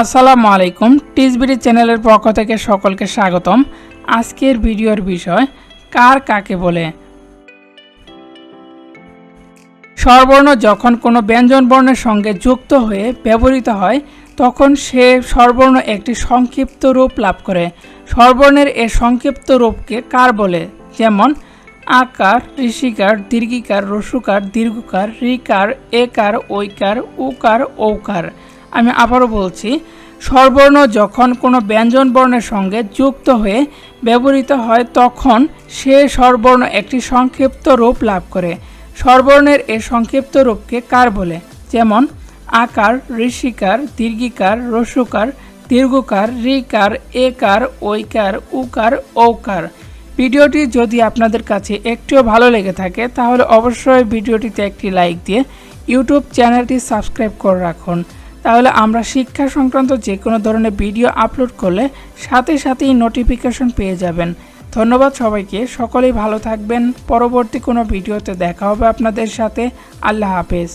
আসসালামু আলাইকুম, টিসবিডি চ্যানেলের পক্ষ থেকে সকলকে স্বাগতম। আজকের ভিডিওর বিষয়, কার কাকে বলে? স্বরবর্ণ যখন কোনো ব্যঞ্জন বর্ণের সঙ্গে যুক্ত হয়ে ব্যবহৃত হয়, তখন সে স্বরবর্ণ একটি সংক্ষিপ্ত রূপ লাভ করে। স্বরবর্ণের এ সংক্ষিপ্ত রূপকে কার বলে? যেমন, আকার, ঋষিকার, দীর্ঘিকার, রসুকার, দীর্ঘকার রিকার একার, ঐকার, উকার, ঔকার। আমি আবারও বলছি, স্বরবর্ণ যখন কোনো ব্যঞ্জন বর্ণের সঙ্গে যুক্ত হয়ে ব্যবহৃত হয়, তখন সে স্বরবর্ণ একটি সংক্ষিপ্ত রূপ লাভ করে। স্বরবর্ণের এ সংক্ষিপ্ত রূপকে কার বলে? যেমন, আকার, ঋষিকার, দীর্ঘিকার, রসুকার, দীর্ঘকার রিকার একার, ঐকার, উকার, ঔকার। ভিডিওটি যদি আপনাদের কাছে একটুও ভালো লেগে থাকে, তাহলে অবশ্যই ভিডিওটিতে একটি লাইক দিয়ে ইউটিউব চ্যানেলটি সাবস্ক্রাইব করে রাখুন। তাহলে আমরা শিক্ষা সংক্রান্ত যে কোনো ধরনের ভিডিও আপলোড করলে সাথে সাথেই নোটিফিকেশন পেয়ে যাবেন। ধন্যবাদ সবাইকে, সকলেই ভালো থাকবেন। পরবর্তী কোনো ভিডিওতে দেখা হবে আপনাদের সাথে। আল্লাহ হাফেজ।